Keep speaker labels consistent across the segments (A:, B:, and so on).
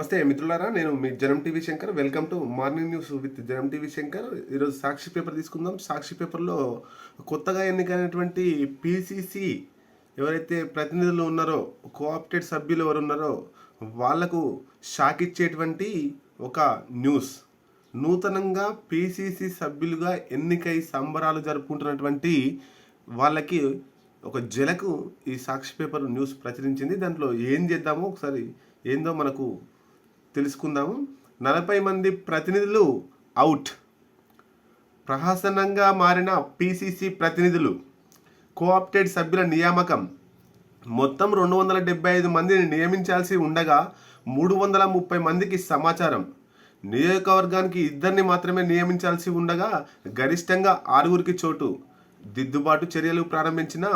A: నమస్తే మిత్రులారా నేను మీ Janam TV Shankar. Welcome to morning news with Janam TV Shankar. ఈరోజు సాక్షి పేపర్ తీసుకుందాం. సాక్షి పేపర్లో కొత్తగా ఎన్నికైనటువంటి పీసీసీ ఎవరైతే ప్రతినిధులు ఉన్నారో కోఆప్టెడ్ సభ్యులు ఎవరు ఉన్నారో వాళ్ళకు షాక్ ఇచ్చేటువంటి ఒక న్యూస్. నూతనంగా పీసీసీ సభ్యులుగా ఎన్నికై సంబరాలు జరుపుకుంటున్నటువంటి వాళ్ళకి ఒక జలకు ఈ సాక్షి పేపర్ న్యూస్ ప్రచురించింది. దాంట్లో ఏం చేద్దామో ఒకసారి ఏందో మనకు తెలుసుకుందాము. నలభై మంది ప్రతినిధులు అవుట్ ప్రహసనంగా మారిన పీసీసీ ప్రతినిధులు. కోఆప్టెడ్ సభ్యుల నియామకం. మొత్తం రెండు వందల డెబ్బై ఐదు మందిని నియమించాల్సి ఉండగా మూడు వందల ముప్పై మందికి సమాచారం. నియోజకవర్గానికి ఇద్దరిని మాత్రమే నియమించాల్సి ఉండగా గరిష్టంగా ఆరుగురికి చోటు. దిద్దుబాటు చర్యలు ప్రారంభించిన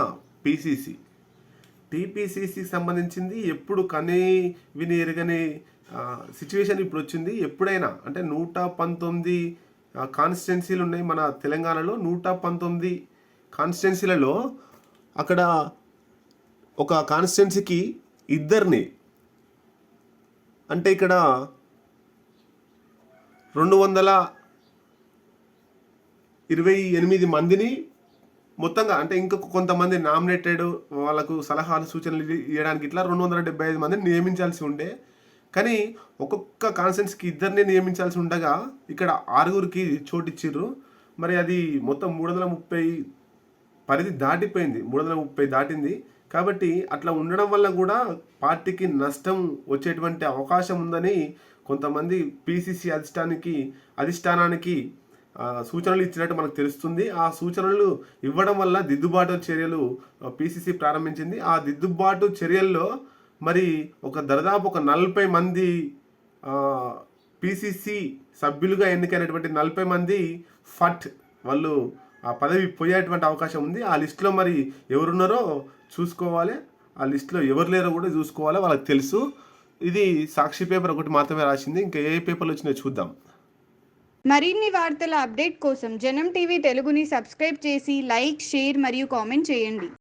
A: పీసీసీ టీపీసీసీకి సంబంధించింది ఎప్పుడు కనీ విని ఎరగని సిచ్యువేషన్ ఇప్పుడు వచ్చింది. ఎప్పుడైనా అంటే నూట పంతొమ్మిది కాన్స్టిట్యున్సీలు ఉన్నాయి మన తెలంగాణలో. నూట పంతొమ్మిది కాన్స్టిట్యున్సీలలో అక్కడ ఒక కాన్స్టిట్యున్సీకి ఇద్దరిని అంటే ఇక్కడ రెండు వందల ఇరవై ఎనిమిది మందిని మొత్తంగా అంటే ఇంకొక కొంతమంది నామినేటెడ్ వాళ్ళకు సలహాలు సూచనలు ఇవ్వడానికి ఇట్లా రెండు వందల డెబ్బై ఐదు మందిని నియమించాల్సి ఉండే కానీ ఒక్కొక్క కాన్సెన్స్కి ఇద్దరిని నియమించాల్సి ఉండగా ఇక్కడ ఆరుగురికి చోటిచ్చిర్రు మరి అది మొత్తం మూడు వందల ముప్పై పరిధి దాటిపోయింది. మూడు వందల ముప్పై దాటింది. కాబట్టి అట్లా ఉండడం వల్ల కూడా పార్టీకి నష్టం వచ్చేటువంటి అవకాశం ఉందని కొంతమంది పీసీసీ అధిష్టానికి అధిష్టానానికి సూచనలు ఇచ్చినట్టు మనకు తెలుస్తుంది. ఆ సూచనలు ఇవ్వడం వల్ల దిద్దుబాటు చర్యలు పీసీసీ ప్రారంభించింది. ఆ దిద్దుబాటు చర్యల్లో మరి ఒక దాదాపు ఒక నలభై మంది పీసీసీ సభ్యులుగా ఎన్నికైనటువంటి నలభై మంది ఫట్ వాళ్ళు ఆ పదవి పోయేటువంటి అవకాశం ఉంది. ఆ లిస్టులో మరి ఎవరున్నారో చూసుకోవాలి. ఆ లిస్టులో ఎవరు లేరో కూడా చూసుకోవాలి వాళ్ళకి తెలుసు. ఇది సాక్షి పేపర్ ఒకటి మాత్రమే రాసింది. ఇంకా ఏ పేపర్లు వచ్చినాయో చూద్దాం.
B: మరిన్ని వార్తల అప్డేట్ కోసం జనం టీవీ తెలుగుని సబ్స్క్రైబ్ చేసి లైక్ షేర్ మరియు కామెంట్ చేయండి.